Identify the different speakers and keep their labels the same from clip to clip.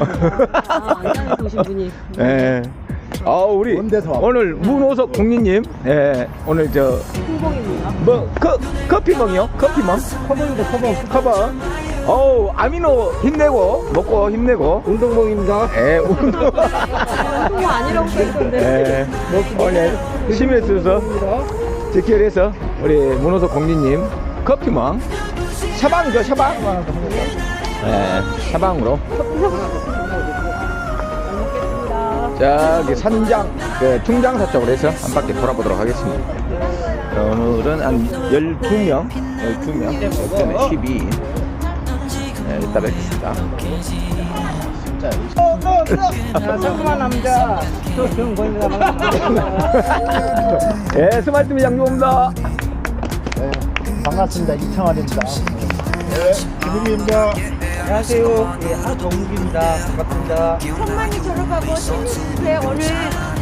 Speaker 1: 아, 안산에서 오신 분이.
Speaker 2: 예. 아 우리
Speaker 3: 먼 데서 왔-
Speaker 2: 오늘 문호석 공리님 예 오늘 저
Speaker 1: 홍봉입니다.
Speaker 2: 뭐 커, 커피멍이요? 커피멍?
Speaker 3: 커버입니다, 커버.
Speaker 2: 커버 어우 아미노 힘내고 먹고 힘내고
Speaker 3: 운동봉입니다.
Speaker 2: 예 운동
Speaker 1: 홍보 아니라고 써있던데.
Speaker 2: 예 오늘 심해 써서 직결해서 우리 문호석 공리님 커피멍 샤방이죠 샤방 예 샤방으로 저기 산장 그 중장 사 쪽으로 해서 한 바퀴 돌아보도록 하겠습니다 오늘은 한 12명 12명 역전에 12 네, 이따 뵙겠습니다
Speaker 3: 자, 성공한 남자. 또 정권입니다.
Speaker 2: 예 스마트미 양조입니다
Speaker 3: 네, 반갑습니다. 이창환입니다. 네, 김우기입니다. 안녕하세요. 예, 하동욱입니다. 반갑습니다.
Speaker 4: 천만이 졸업하고 신입부에 오늘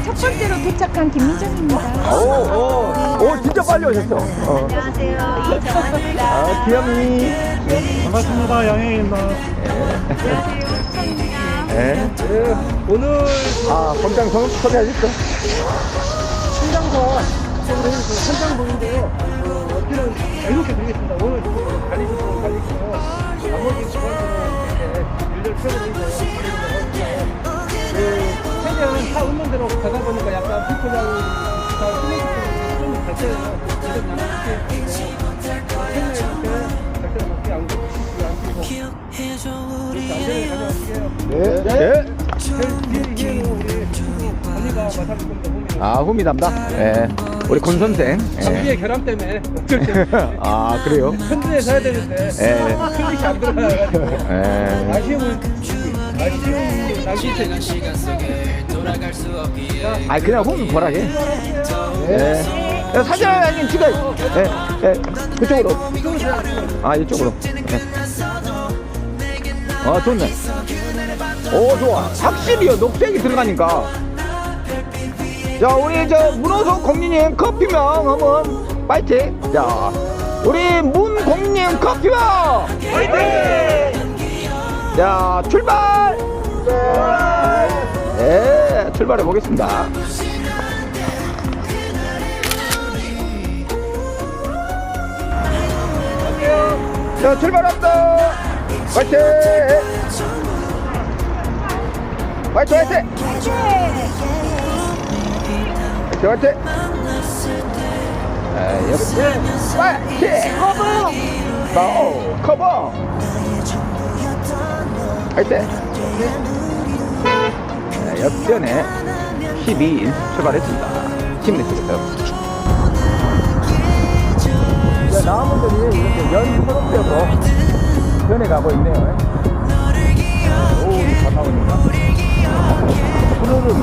Speaker 4: 첫 번째로 도착한 김민정입니다.
Speaker 2: 오 오 오, 진짜 빨리 오셨어 어.
Speaker 4: 안녕하세요. 이정원입니다.
Speaker 2: 아 귀염이
Speaker 3: 반갑습니다. 양혜입니다.
Speaker 2: 예.
Speaker 3: 네, 오늘
Speaker 2: 아 공장 소- 소개하셨어
Speaker 3: 신장서 쪽으로 해서 선장봉인데요. 어, 어떻게는 이렇게 드리겠습니다. 오늘 달리시고 달리시고 나머지 시간은 이제 일렬 표를 해서 그 최대한 차 없는 대로 가다 보니까 약간 피크량이 다 틀리기 좀 갈대요. 이런 나눠줄게 있고 생각했을 때 갈대를 먹게 안 되고 싶지 않고 이렇게 안전을 가져가시게요.
Speaker 2: 네. 네.
Speaker 3: 제일 뒤에 있는 우리 친구 언니가 맡아줄 겁니다. 보면.
Speaker 2: 아 후미담다 예 우리 권 선생 예.
Speaker 3: 결함 때문에 어쩔 때
Speaker 2: 아 그래요
Speaker 3: 편지에서 해야 되는데
Speaker 2: 예.
Speaker 3: 클릭이 안 들어가가지고
Speaker 2: 예.
Speaker 3: 아쉬움을 아쉬움이 남기세
Speaker 2: 아 그냥 후미 보라게 예. 야, 사진 한장 찍어 예. 예. 그쪽으로 아 이쪽으로 예. 아 좋네 오 좋아 확실히요 녹색이 들어가니까 자 우리 저 문호석 공리님 커피명 한번 파이팅. 자 우리 문 공리님 커피명 파이팅! 자 출발! 네 출발해 보겠습니다. 자 출발합니다. 파이팅! 파이팅 파이팅 아, 역시 파이팅 커버 오, 커버 자, 역전에 12인 출발했습니다 힘내시겠어요 나무들이 이렇게 연 초록색으로 변해가고 있네요 오, 잘 나오니까 푸르름이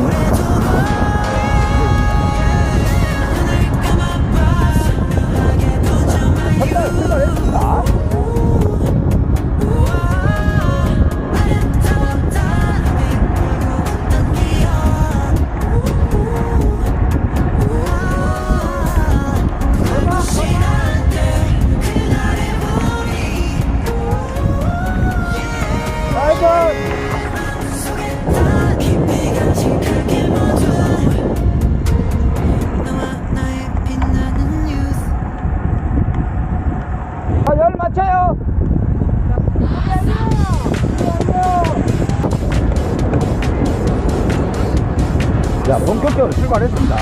Speaker 2: 자, 본격적으로 출발했습니다.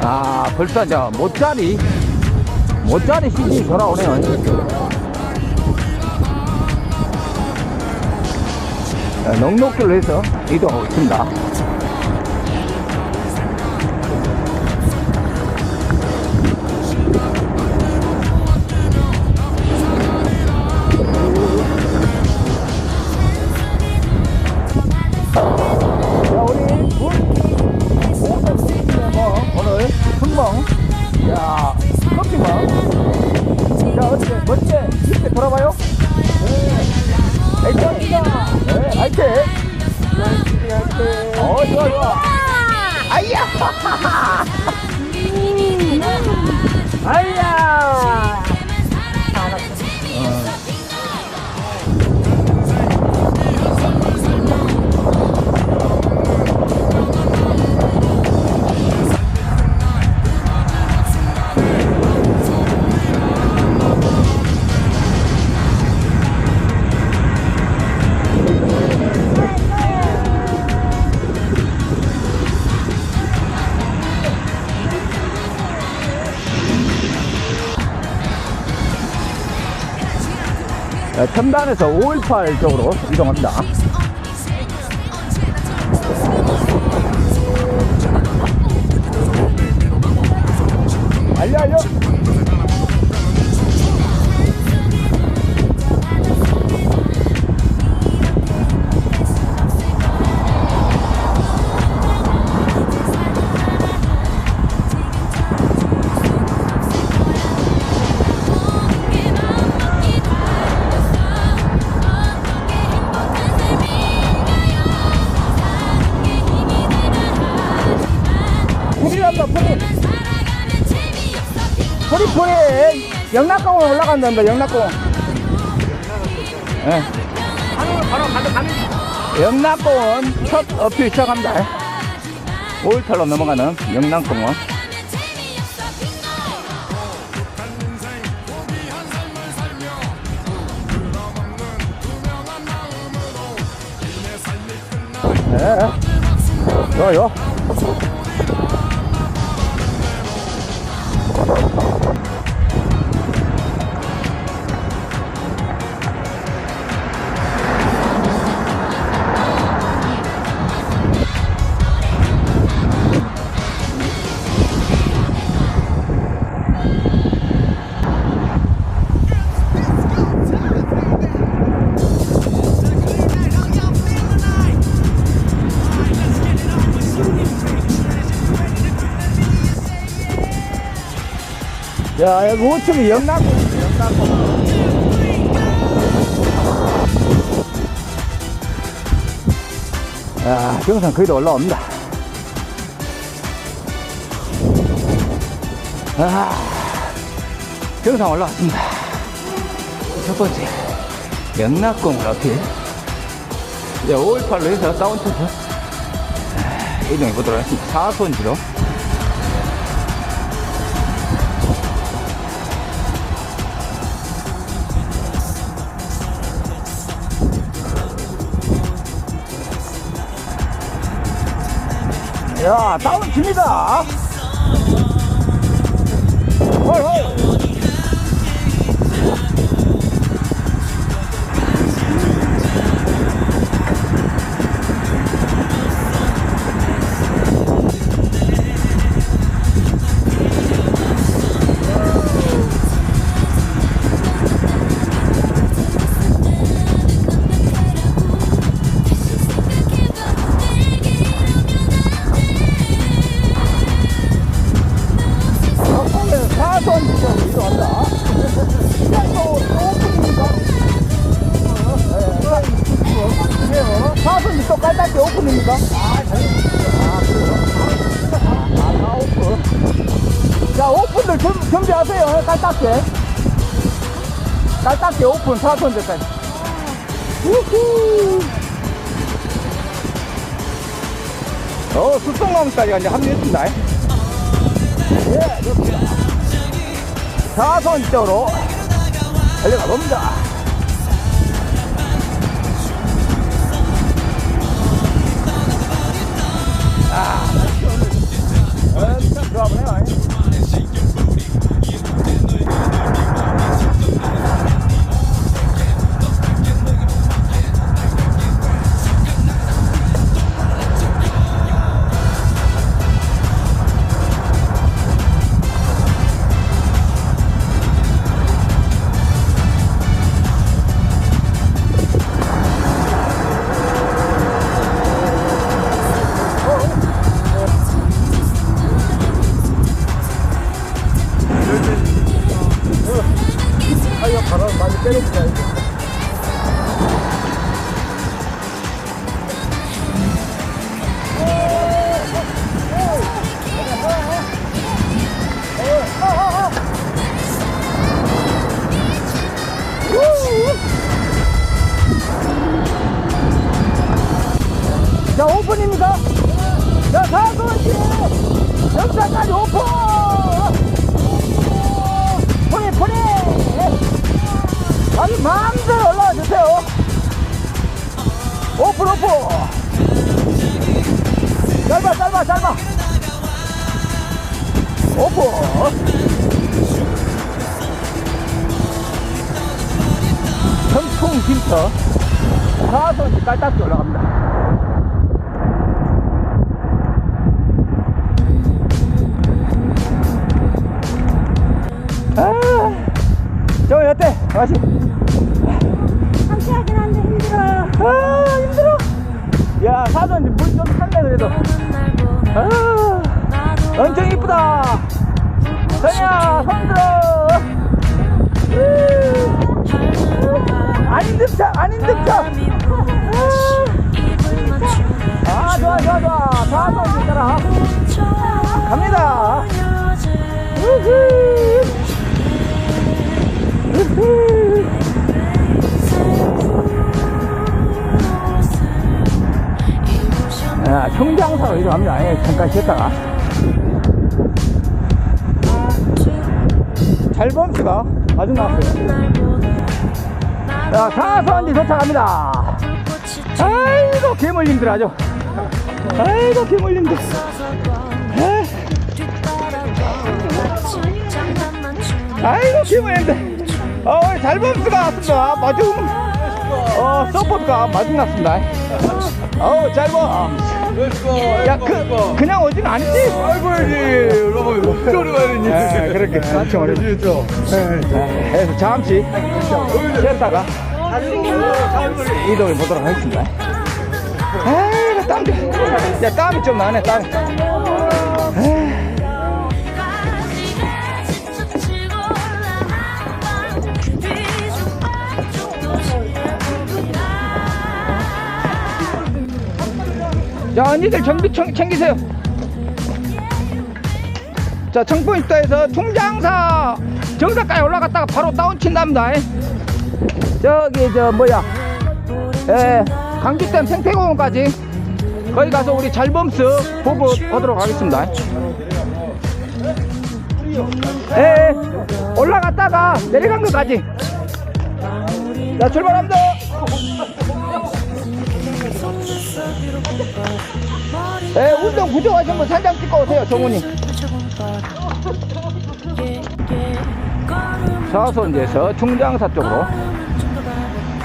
Speaker 2: 아, 벌써 저 모짜리, 모짜리 시즌이 돌아오네요. 넉넉길로 해서 이동하고 있습니다. 야, 커피멍, 자, 어떻게 멋지게 이렇게 돌아봐요? 네, 액션이다. 네, 화이팅. 어, 좋아, 좋아.
Speaker 3: 아이야!
Speaker 2: 네, 첨단에서 518 쪽으로 이동합니다. 알려, 알려! 영락공원 올라간단다, 영락공원. 예.
Speaker 3: 가면 가면
Speaker 2: 영락공원 첫 어필 시작합니다. 5일탈로 넘어가는 영락공원. 네. 좋아요. 야, 여기 우측이 영락공, 영락공. 야, 경산 거의 다 올라옵니다. 아, 경산 올라왔습니다. 첫 번째, 영락공 어필. 이제 518로 해서 다운트에서 이동해 보도록 하겠습니다. 4손지로. 야, 다운 칩니다. 2톤, 4톤대까지. 우후! 어, 숲성나무까지 이제 합류했습니다. 예, 좋습니다. 4선 쪽으로 달려가 봅니다. 아, 좋아 보네요. 빈터 사선이 깔딱지 올라갑니다 아, 저기 어때? 맛이?
Speaker 4: 상쾌하긴 한데 힘들어.
Speaker 2: 아, 힘들어. 야, 사전 물좀 탔네, 그래도. 아, 엄청 이쁘다. 전이야, 손 들어. 아닌 듯차, 아닌 듯차. 아, 좋아, 좋아, 좋아. 사선 있잖아. 갑니다. 우후. 우후. 야, 청장사로 이동합니다. 예, 잠깐 쉬었다가. 잘 범씨가 아주 나왔어요. 자, 사선지 도착합니다. 아이고, 개물림들 아주. 아이고, 개물림들. 아, 아이고, 개물림들. 어, 오늘 잘범씨가 왔습니다. 마중, 어, 서포트가 마중 났습니다. 어우, 잘 범. 야, 그, 그냥 오징어 아니지?
Speaker 3: 아이고 형님 여러분 오랜만이니
Speaker 2: 네, 그렇게. 엄청 네, 그래서 잠시 쉬었다가 이동해 보도록 하겠습니다. 아이고, 땀, 야, 땀이 좀 나네, 땀이. 자, 언니들 정비 청, 챙기세요. 자, 청풍 입다에서 통장사 정사까지 올라갔다가 바로 다운 친답니다. 저기, 저, 뭐야. 예, 강직댐 생태공원까지 거기 가서 우리 잘범스 보고 오도록 하겠습니다. 예, 올라갔다가 내려간 것까지. 자, 출발합니다. 예, 운동 부족하신 분 산장 찍고 오세요, 정훈이. 사선지에서 충장사 쪽으로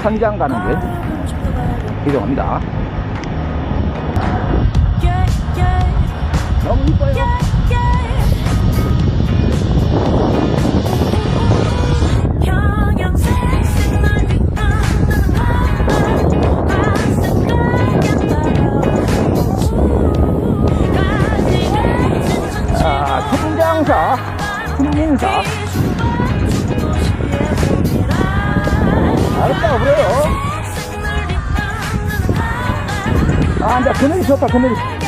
Speaker 2: 산장 가는 길 이동합니다. 너무 이뻐요. 아, 근데 그늘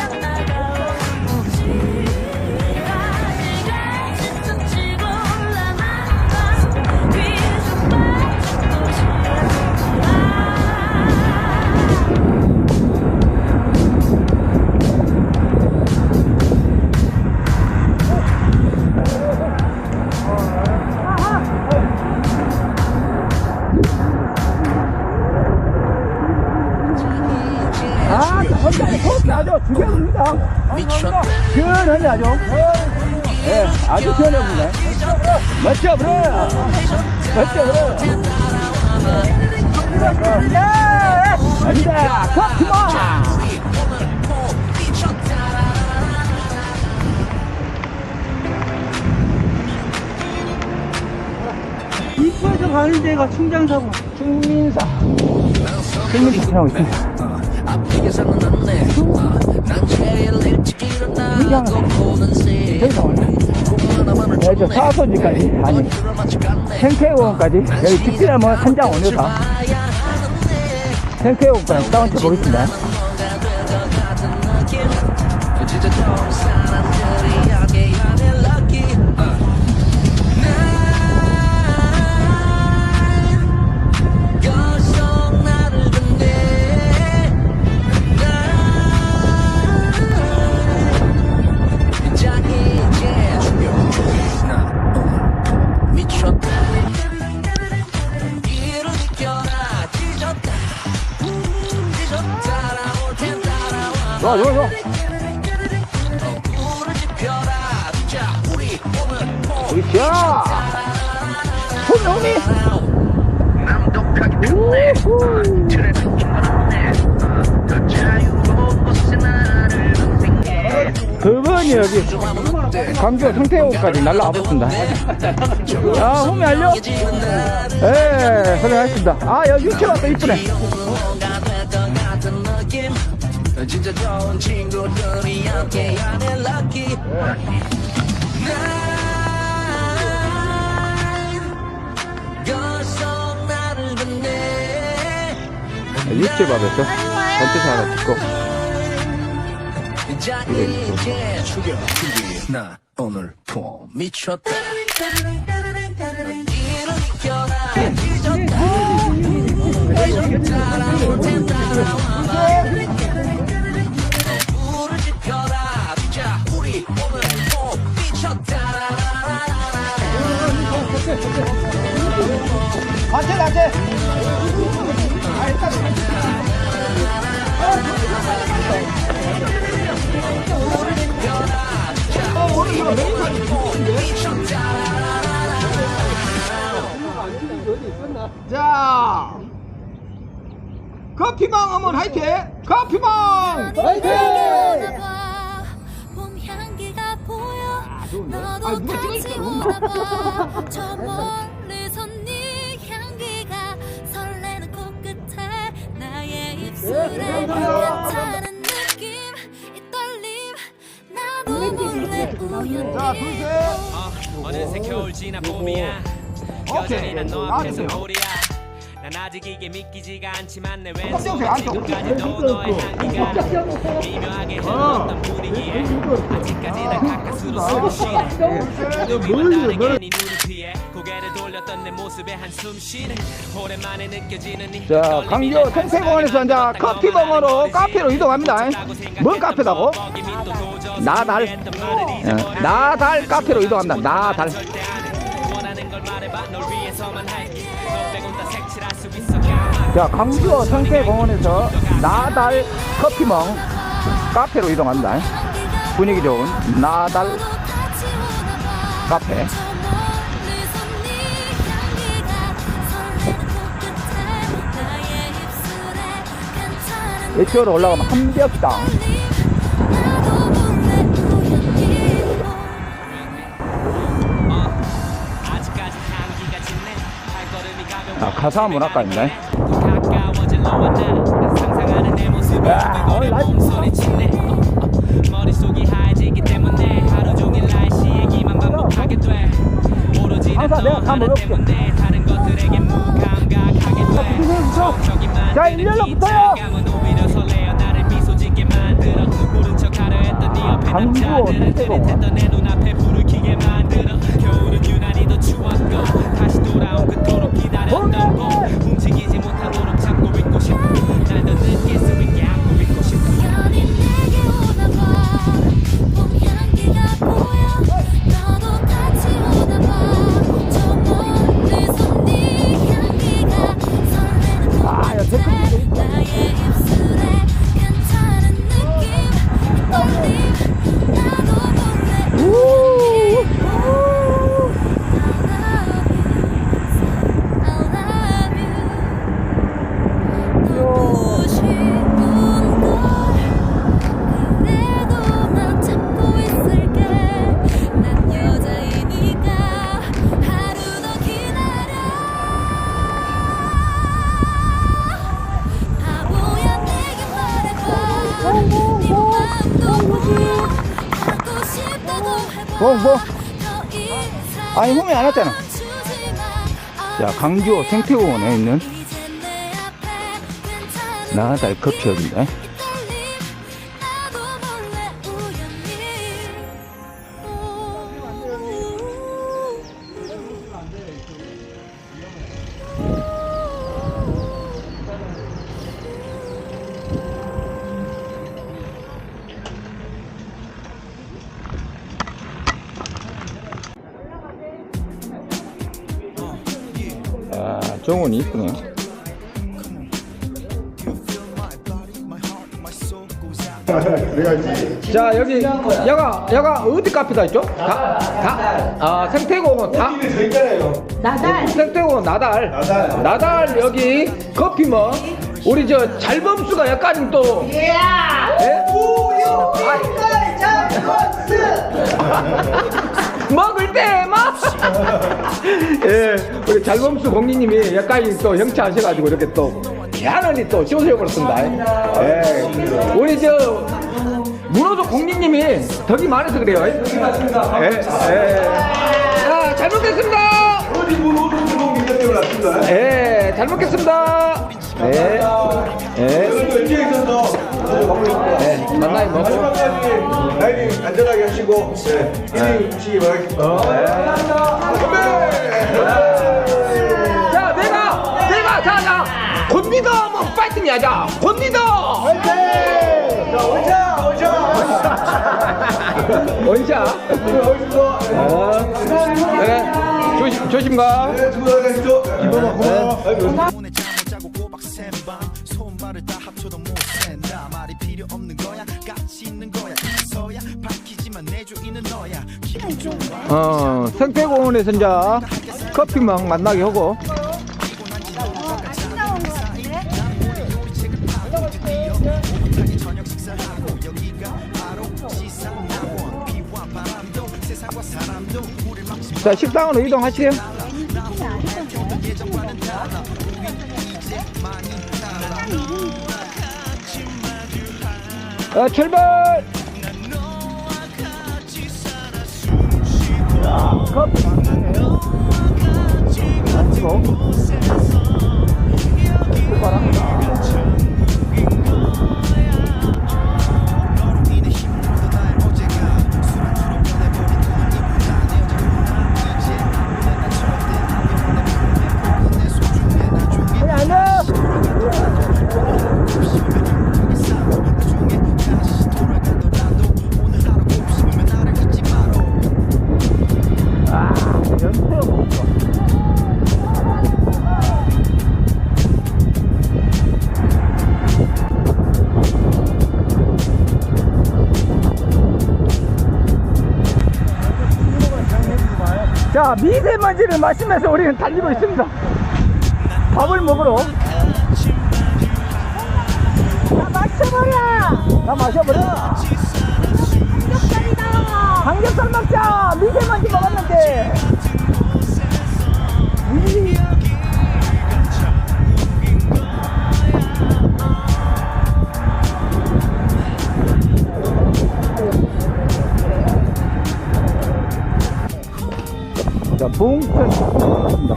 Speaker 3: 데가 충장사고
Speaker 2: 충민사. 충민사 지나고 있습니다. 저기서 오네. 네, 저 사소지까지, 아니, 생태공원까지, 여기 직진하면 산장 오면서 생태공원까지 다운쳐 보겠습니다. 좋아, 좋아, 좋아. 우리 자 손놈이 그분이 여기 광주 성태호까지 날라와 버렸습니다. 야, 홈이 알려? 예, 고생하셨습니다. 아, 여기 유치가 또 이쁘네.
Speaker 5: 진짜 좋은 친구들이 함께하는 나를 봤네
Speaker 2: 육지밥에서 전체사 하나 찍고.
Speaker 5: 이제 죽여 나 오늘 폼 미쳤다
Speaker 3: 단체 단체 자 커피망 어머 화이팅! 커피망! 화이팅
Speaker 6: 보여 너도
Speaker 3: 아, 누가
Speaker 6: 같이
Speaker 3: 찍으니까
Speaker 6: 저 멀리서 네 향기가 설레는 코끝에 나의 입술에 괜찮은 느낌 이 떨림. 나도 몰래 우연히
Speaker 3: 자 둘 셋.
Speaker 7: 어느새 겨울 지나 봄이야. 여전히 난너 앞에서 우리야 난 아직 이게 믿기지가 않지만 내 왼손
Speaker 3: 깜짝이야, 깜짝.
Speaker 7: 지금까지도 너의 향기가 미묘하게 흘렀던 분위기에 아직까지 난 가까스로 숨을 쉬네 누구만 다르게 네 눈을 피해 고개를 돌렸던 내 모습에 한숨 쉬네 오랜만에 느껴지는 이
Speaker 2: 자,
Speaker 7: 떨림이
Speaker 2: 강주
Speaker 7: 날
Speaker 2: 생태공원에서 이제
Speaker 7: 발산하는
Speaker 2: 커피
Speaker 7: 것만
Speaker 2: 먹으러
Speaker 7: 아는
Speaker 2: 카페로. 이동합니다. 뭔 카페다고? 나달. 예, 나달 카페로 이동합니다. 나달.
Speaker 7: 해. 원하는 걸 말해봐 널 위해서만 할
Speaker 2: 자, 강주 생태공원에서 나달 커피멍 카페로 이동합니다. 분위기 좋은 나달 카페. 이쪽으로 올라가면 한벽당.
Speaker 7: 아,
Speaker 2: 가사 문학가입니다. 야, 오늘
Speaker 7: 내
Speaker 2: 라이브
Speaker 7: 몸소리치네 어, 어. 머릿속이 하얘지기 때문에 하루 종일 날씨 얘기만 반복하게 돼 오로지
Speaker 2: 항상
Speaker 7: 난
Speaker 2: 내가 너다
Speaker 7: 하나
Speaker 2: 먹을게.
Speaker 7: 때문에 다른 것들에게 무감각하게 돼 정적이만
Speaker 2: 자,
Speaker 7: 되는
Speaker 2: 일렬로 붙어요.
Speaker 7: 긴장감은 오히려 설레어 나를 미소 짓게 만들어 모른 척 하려 했던 네 옆에
Speaker 2: 강구
Speaker 7: 남자들은
Speaker 2: 생태공원.
Speaker 7: 들이댔던 내
Speaker 6: 아니,
Speaker 2: 홈이 안 왔잖아. 자, 강주 생태공원에 있는
Speaker 6: 괜찮은
Speaker 2: 나달 커피역입니다. 아, 정원이 이쁘네요.
Speaker 3: 그래야지.
Speaker 2: 자 여기 여가 여가 어디 카페다 있죠? 다, 다, 아 생태공원
Speaker 3: 다저 있잖아요.
Speaker 4: 나달.
Speaker 2: 생태공원 나달
Speaker 3: 나달.
Speaker 2: 나달 여기 커피 뭐 우리 저 잘범수가 약간 또 예? 먹을 때막 예, 우리 잘범수 공리님이 약간 또 형차하셔가지고 이렇게 또 희한하게 또 씌워주셔버렸습니다. 예, 우리 저 문호조 공리님이 덕이 많아서 그래요. 예, 예. 자, 잘 먹겠습니다.
Speaker 3: 어디 뭐 주먹 있는 데로 왔습니다.
Speaker 2: 예, 잘 먹겠습니다. 네, 예,
Speaker 3: 있어서
Speaker 2: 네, 만나요 먹 고.
Speaker 3: 마지막까지 라이딩 안전하게 하시고 네. 1위 하시기 바라겠습니다.
Speaker 2: 자, 내가, 내가, 자, 자, 곤디더 한번 파이팅 하자. 곤디더.
Speaker 3: 자, 원샷, 원샷.
Speaker 2: 원샷. 어, 네, 조심, 조심 가.
Speaker 3: 네, 수고하셨습니다. 이번 고마워.
Speaker 5: 꼬박 손발을 다 합쳐도 못 센다 말이 필요 없는 거야 가치 있는 어,
Speaker 2: 생태공원에서 이제 커피만 만나게 하고. 자, 식당으로 이동하시게요. 어, 출발! 커피 만나네 미세먼지를 마시면서 우리는 달리고 있습니다. 밥을 먹으러.
Speaker 4: 나 맞춰버려.
Speaker 2: 나 마셔버려.
Speaker 4: 삼겹살이다.
Speaker 2: 삼겹살 먹자. 미세먼지 먹었는데. 봉천 있습니다.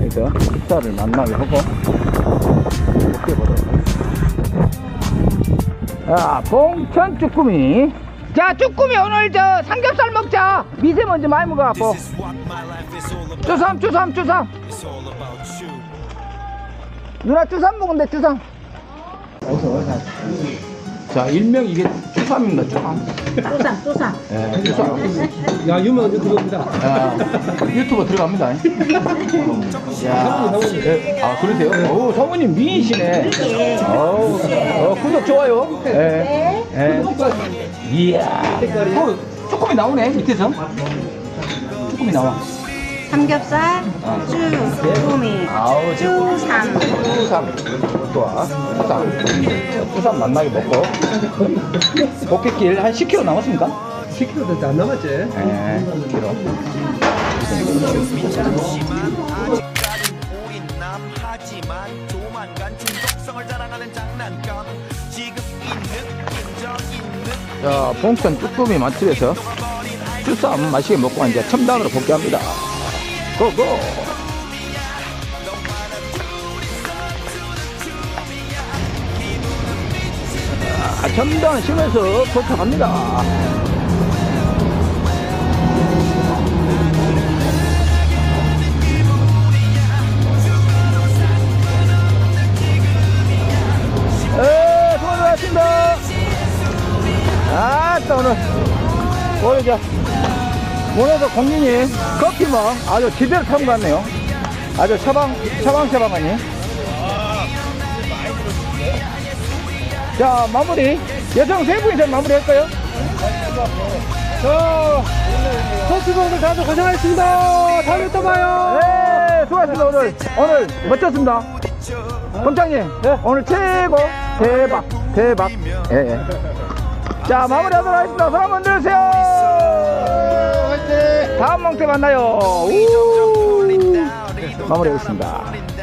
Speaker 2: 여기서 식사를 만나게 하고 먹게 보도록 하겠습니다. 자, 봉천 쭈꾸미. 자, 쭈꾸미 오늘 저 삼겹살 먹자. 미세먼지 많이 먹어갖고.
Speaker 5: All about you
Speaker 2: 누나 주삼 먹은데 주삼. 자, 일명 이게 주삼입니다. 주삼.
Speaker 1: 또상 또상.
Speaker 2: 예, 주삼.
Speaker 3: 야, 유명 유튜버입니다.
Speaker 2: 아, 유튜버 들어갑니다. 야, 예, 아 그러세요? 오, 성우님 미인이시네. 어우, 어, 구독 좋아요. 예. 예. 이야. 어, 조금이 나오네 밑에서. 조금이 나와.
Speaker 4: 삼겹살, 쭈꾸미,
Speaker 2: 아우,
Speaker 4: 쭈삼.
Speaker 2: 쭈삼. 좋아. 쭈삼. 쭈삼 만나게 먹고. 복귀길 한 10km 남았습니까?
Speaker 3: 10kg도 안 남았지?
Speaker 2: 예, 10km.
Speaker 5: 아직까진 오인남하지만 조만간 중독성을 자랑하는 장난감 지금 있는 인정 있는
Speaker 2: 자, 봉천 쭈꾸미 맛집에서 쭈쌈 맛있게 먹고 이제 첨단으로 복귀합니다. 고고! 아, 첨단 쉬면서 도착합니다. 에, 수고하셨습니다. 아, 또 오늘, 저, 오늘도 공진이 커피멍 아주 제대로 타고 갔네요. 아주 처방, 처방처방하니. 자, 마무리. 여성 세 분이서 마무리 할까요?
Speaker 3: 저 서수분들 다들 고생하셨습니다. 다음에 또 봐요.
Speaker 2: 네, 수고하셨습니다, 오늘. 오늘 멋졌습니다. 본장님, 오늘 최고. 대박, 대박. 예, 예. 자, 마무리 하도록 하겠습니다. 손 한번 들으세요. 다음 멍때 만나요. 우! 마무리하겠습니다.